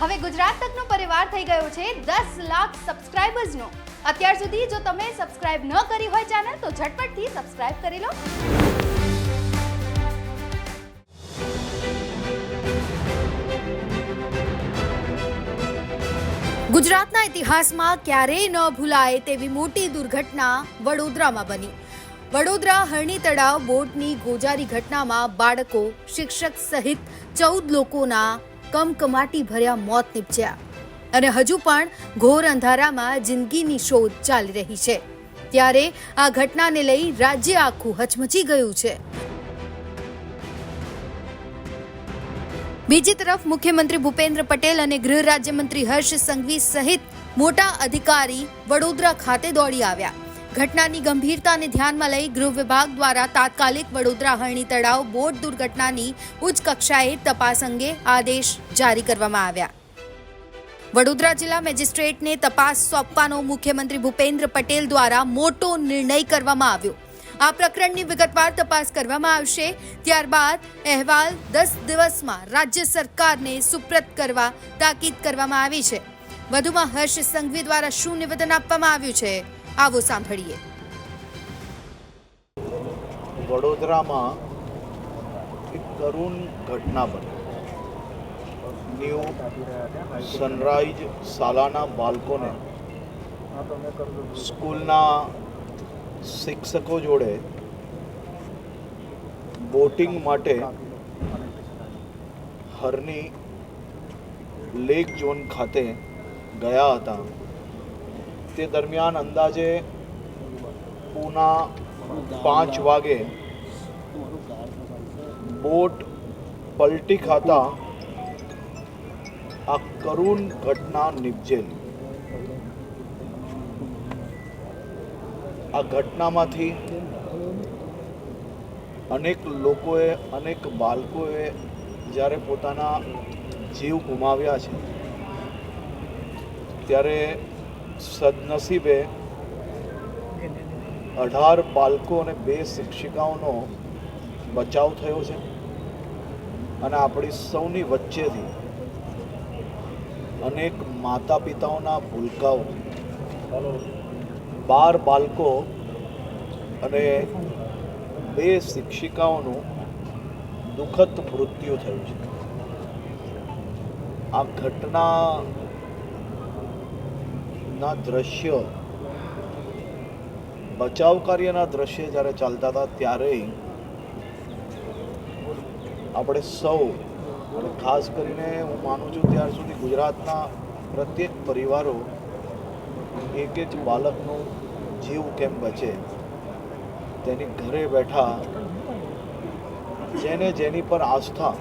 હવે ગુજરાત તકનો પરિવાર થઈ ગયો છે દસ લાખ સબસ્ક્રાઇબર્સનો અત્યાર સુધી જો તમે સબસ્ક્રાઇબ ન કરી હોય ચેનલ તો ઝટપટથી સબસ્ક્રાઇબ કરી લો. ગુજરાતના ઇતિહાસમાં ક્યારેય ન ભૂલાય તેવી મોટી દુર્ઘટના વડોદરામાં બની. વડોદરા હરણી તળાવ બોટની ગોજારી ઘટનામાં બાળકો, શિક્ષક સહિત ચૌદ લોકોના કમકમાટી ભર્યા મોત નીપજ્યા. અને હજુ પણ ઘોર અંધારામાં જિંદગીની શોધ ચાલી રહી છે. ત્યારે આ ઘટનાને લઈ રાજ્ય આખું હચમચી ગયું છે. બીજી તરફ મુખ્યમંત્રી ભૂપેન્દ્ર પટેલ અને ગૃહ રાજ્યમંત્રી હર્ષ સંઘવી સહિત મોટા અધિકારી વડોદરા ખાતે દોડી આવ્યા. ઘટનાની ગંભીરતાને ધ્યાનમાં લઈ ગૃહ વિભાગ દ્વારા તાત્કાલિક વડોદરા હરણી તળાવ બોટ દુર્ઘટનાની ઉચ્ચ કક્ષાએ તપાસ અંગે આદેશ જારી કરવામાં આવ્યા. વડોદરા જિલ્લા મેજિસ્ટ્રેટને તપાસ સોંપવાનો મુખ્યમંત્રી ભૂપેન્દ્ર પટેલ દ્વારા મોટો નિર્ણય કરવામાં આવ્યો. આ પ્રકરણની વિગતવાર તપાસ કરવામાં આવશે. ત્યારબાદ અહેવાલ દસ દિવસમાં રાજ્ય સરકારને સુપ્રત કરવા તાકીદ કરવામાં આવી છે. વધુમાં હર્ષ સંઘવી દ્વારા શું નિવેદન આપવામાં આવ્યું છે? આવો સાંભળીએ. વડોદરામાં એક કરુણ ઘટના બની. ન્યૂ સનરાઈઝ શાળાના બાળકોને સ્કૂલના શિક્ષકો જોડે બોટિંગ માટે હરની લેક ઝોન ખાતે ગયા હતા. તે દરમિયાન અંદાજે પૂના પાંચ વાગે બોટ પલટી ખાતા આ કરુણ ઘટના નિપજેલી. આ ઘટનામાંથી અનેક લોકોએ, અનેક બાળકોએ જ્યારે પોતાના જીવ ગુમાવ્યા છે, ત્યારે સદનસીબે અઢાર બાળકો અને બે શિક્ષિકાઓનો બચાવ થયો છે અને આપણી સૌની વચ્ચેથી અનેક માતા પિતાઓના ભૂલકાઓ, બાર બાળકો અને બે શિક્ષિકાઓનું દુઃખદ મૃત્યુ થયું છે. આ ઘટના ના દ્રશ્ય, બચાવ કાર્યના દ્રશ્ય જ્યારે ચાલતા હતા ત્યારે આપણે સૌ અને ખાસ કરીને હું માનું છું ત્યાર સુધી ગુજરાતના પ્રત્યેક પરિવારો એક જ બાળકનું જીવ કેમ બચે, તેની ઘરે બેઠા જેને જેની પર આસ્થા,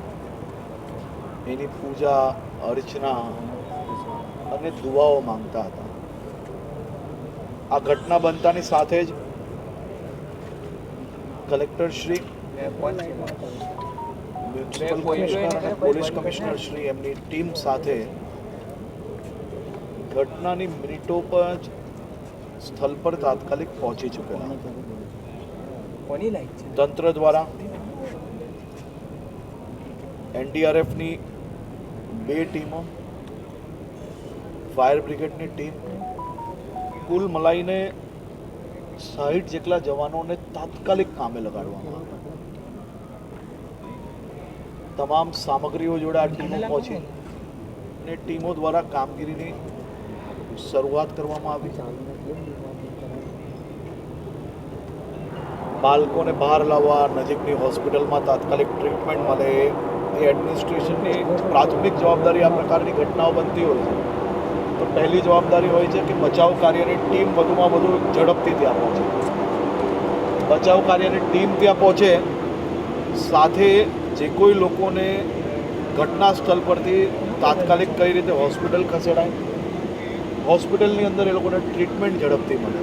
એની પૂજા, અર્ચના અને દુઆઓ માંગતા હતા. આ ઘટના બનતાની સાથે જ કલેક્ટર શ્રી મ્યુનિસિપલ કમિશનર અને પોલીસ કમિશનર શ્રી એમની ટીમ સાથે ઘટનાની મિનિટો પર જ સ્થળ પર તાત્કાલિક પહોંચી છે? તંત્ર દ્વારા એનડીઆરએફની બે ટીમો ફાયર બ્રિગેડની ટીમ કુલ મલાઈને સાહીઠ જેટલા જવાનોને તાત્કાલિક કામે લગાડવામાં આવ્યા તમામ સામગ્રીઓ જોડે આ ટીમો પહોંચી. અને ટીમો દ્વારા કામગીરીની શરૂઆત કરવામાં આવી. બાળકોને બહાર લાવવા નજીકની હોસ્પિટલમાં તાત્કાલિક ટ્રીટમેન્ટ મળે. એ એડમિનિસ્ટ્રેશનની પ્રાથમિક જવાબદારી આ પ્રકારની ઘટનાઓ બનતી હોય છે. તો પહેલી જવાબદારી હોય છે કે બચાવ કાર્યની ટીમ વધુમાં વધુ ઝડપથી ત્યાં પહોંચે. બચાવ કાર્યની ટીમ ત્યાં પહોંચે, સાથે જે કોઈ લોકોને ઘટના સ્થળ પરથી તાત્કાલિક કઈ રીતે હોસ્પિટલ ખસેડાય, હોસ્પિટલની અંદર એ લોકોને ટ્રીટમેન્ટ ઝડપથી મળે.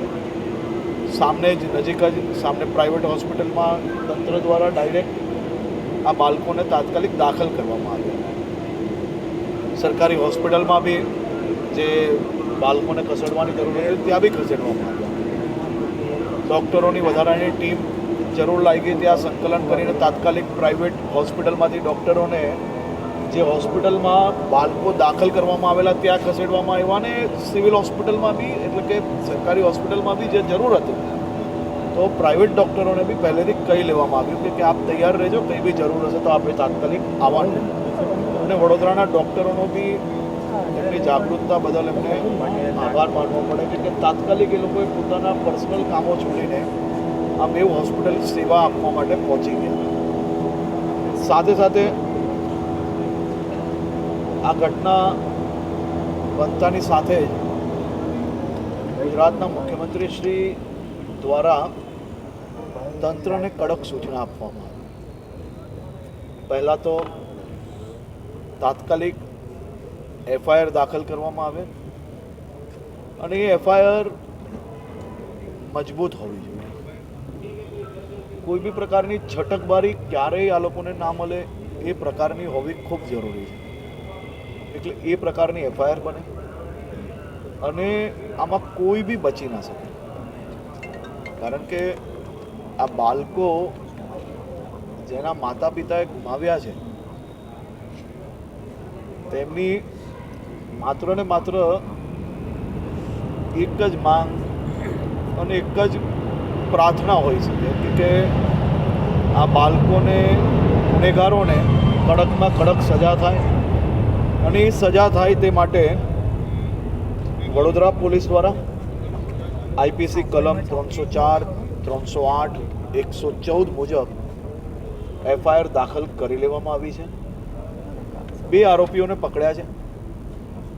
સામને જ નજીક જ, સામને પ્રાઇવેટ હોસ્પિટલમાં તંત્ર દ્વારા ડાયરેક્ટ આ બાળકોને તાત્કાલિક દાખલ કરવામાં આવ્યા સરકારી હોસ્પિટલમાં બી જે બાળકોને ખસેડવાની જરૂર હતી ત્યાં બી ખસેડવામાં આવ્યા ડૉક્ટરોની વધારાની ટીમ જરૂર લાગી, ત્યાં સંકલન કરીને તાત્કાલિક પ્રાઇવેટ હોસ્પિટલમાંથી ડૉક્ટરોને જે હોસ્પિટલમાં બાળકો દાખલ કરવામાં આવેલા, ત્યાં ખસેડવામાં આવ્યા ને સિવિલ હોસ્પિટલમાં બી, એટલે કે સરકારી હોસ્પિટલમાં બી જે જરૂર હતી, તો પ્રાઇવેટ ડૉક્ટરોને બી પહેલેથી કહી લેવામાં આવ્યું કે આપ તૈયાર રહેજો, કંઈ બી જરૂર હશે તો આપણે તાત્કાલિક આવવાનું. અને વડોદરાના ડૉક્ટરોનો બી એમની જાગૃતતા બદલ એમને આભાર માનવો પડે કે કે તાત્કાલિક એ લોકોએ પોતાના પર્સનલ કામો છોડીને આ બે હોસ્પિટલ સેવા આપવા માટે પહોંચી ગયા. સાથે સાથે આ ઘટના બનતાની સાથે જ ગુજરાતના મુખ્યમંત્રી શ્રી દ્વારા તંત્રને કડક સૂચના આપવામાં આવી. પહેલાં તો તાત્કાલિક એફઆઈઆર દાખલ કરવામાં આવે અને એ એફઆઈઆર મજબૂત હોવી જોઈએ. કોઈ બી પ્રકારની છટકબારી ક્યારેય આ લોકોને ના મળે, એ પ્રકારની હોવી ખૂબ જરૂરી છે. એટલે એ પ્રકારની એફઆઈઆર બને અને આમાં કોઈ બી બચી ના શકે. કારણ કે આ બાળકો જેના માતા પિતાએ ગુમાવ્યા છે, તેમની માત્ર ને માત્ર એક જ માંગ અને એક જ પ્રાર્થના હોય છે. કે આ બાળકોને, ગુનેગારોને કડકમાં કડક સજા થાય અને એ સજા થાય તે માટે વડોદરા પોલીસ દ્વારા આઈપીસી કલમ ત્રણસો ચાર, ત્રણસો આઠ, એકસો ચૌદ મુજબ એફઆઈઆર દાખલ કરી લેવામાં આવી છે. બે આરોપીઓને પકડ્યા છે.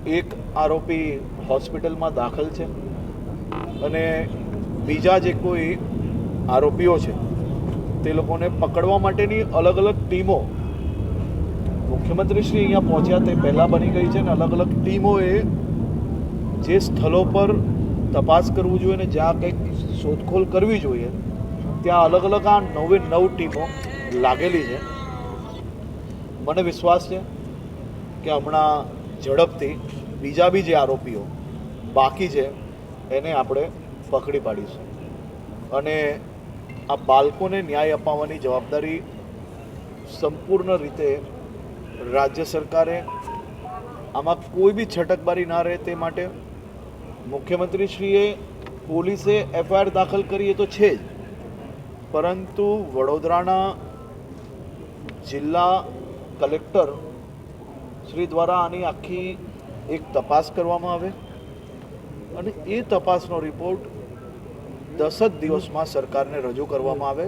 એક આરોપી હોસ્પિટલમાં દાખલ છે અને બીજા જે કોઈ આરોપીઓ છે, તે લોકોને પકડવા માટેની અલગ અલગ ટીમો મુખ્યમંત્રી શ્રી અહીંયા પહોંચ્યા તે પહેલાં બની ગઈ છે અને અલગ અલગ ટીમોએ જે સ્થળો પર તપાસ કરવું જોઈએ અને જ્યાં કંઈક શોધખોળ કરવી જોઈએ, ત્યાં અલગ અલગ આ નવે નવ ટીમો લાગેલી છે. મને વિશ્વાસ છે કે હમણાં ઝડપથી બીજા બી જે આરોપીઓ બાકી છે, એને આપણે પકડી પાડીશું. અને આ બાળકોને ન્યાય અપાવવાની જવાબદારી સંપૂર્ણ રીતે રાજ્ય સરકારે, આમાં કોઈ બી છટકબારી ના રહે તે માટે મુખ્યમંત્રીશ્રીએ પોલીસે એફઆઈઆર દાખલ કરી એ તો છે જ. પરંતુ વડોદરાના જિલ્લા કલેક્ટર શ્રી દ્વારા આની આખી એક તપાસ કરવામાં આવે અને એ તપાસનો રિપોર્ટ દસ જ દિવસમાં સરકારને રજૂ કરવામાં આવે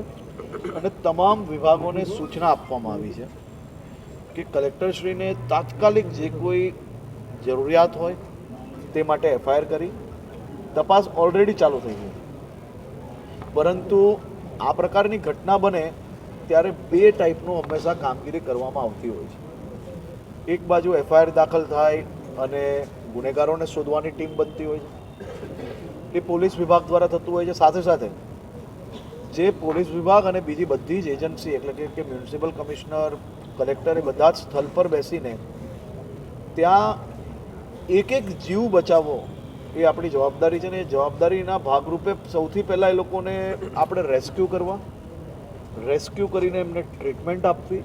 અને તમામ વિભાગોને સૂચના આપવામાં આવી છે કે કલેક્ટરશ્રીને તાત્કાલિક જે કોઈ જરૂરિયાત હોય તે માટે એફઆઈઆર કરી તપાસ ઓલરેડી ચાલુ થઈ ગઈ. પરંતુ આ પ્રકારની ઘટના બને ત્યારે બે ટાઈપનું હંમેશા કામગીરી કરવામાં આવતી હોય છે. એક બાજુ એફઆઈઆર દાખલ થાય અને ગુનેગારોને શોધવાની ટીમ બનતી હોય છે. એ પોલીસ વિભાગ દ્વારા થતું હોય છે. સાથે સાથે જે પોલીસ વિભાગ અને બીજી બધી જ એજન્સી એટલે કે મ્યુનિસિપલ કમિશનર, કલેક્ટર એ બધા જ સ્થળ પર બેસીને ત્યાં એક એક જીવ બચાવવો એ આપણી જવાબદારી છે ને એ જવાબદારીના ભાગરૂપે સૌથી પહેલાં એ લોકોને આપણે રેસ્ક્યુ કરવા, રેસ્ક્યુ કરીને એમને ટ્રીટમેન્ટ આપવી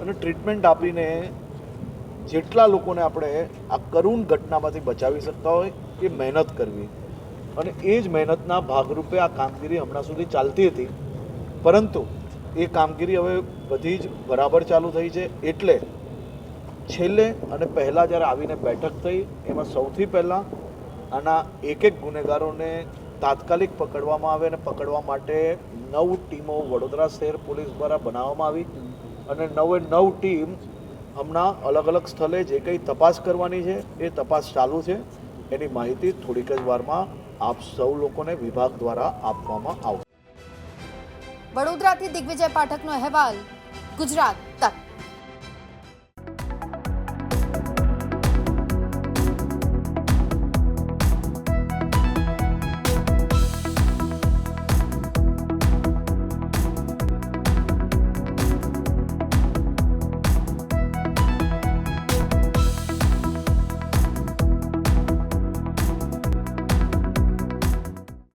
અને ટ્રીટમેન્ટ આપીને જેટલા લોકોને આપણે આ કરુણ ઘટનામાંથી બચાવી શકતા હોય એ મહેનત કરવી. અને એ જ મહેનતના ભાગરૂપે આ કામગીરી હમણાં સુધી ચાલતી હતી. પરંતુ એ કામગીરી હવે બધી જ બરાબર ચાલુ થઈ છે. એટલે છેલ્લે અને પહેલાં જ્યારે આવીને બેઠક થઈ, એમાં સૌથી પહેલાં આના એક એક ગુનેગારોને તાત્કાલિક પકડવામાં આવે અને પકડવા માટે નવ ટીમો વડોદરા શહેર પોલીસ દ્વારા બનાવવામાં આવી. અને નવે નવ ટીમ હમણાં અલગ અલગ સ્થળે જે કંઈ તપાસ કરવાની છે, એ તપાસ ચાલુ છે. એની માહિતી થોડીક જ વારમાં આપ સૌ લોકોને વિભાગ દ્વારા આપવામાં આવશે. વડોદરાથી દિગ્વિજય પાઠકનો અહેવાલ, ગુજરાત તક.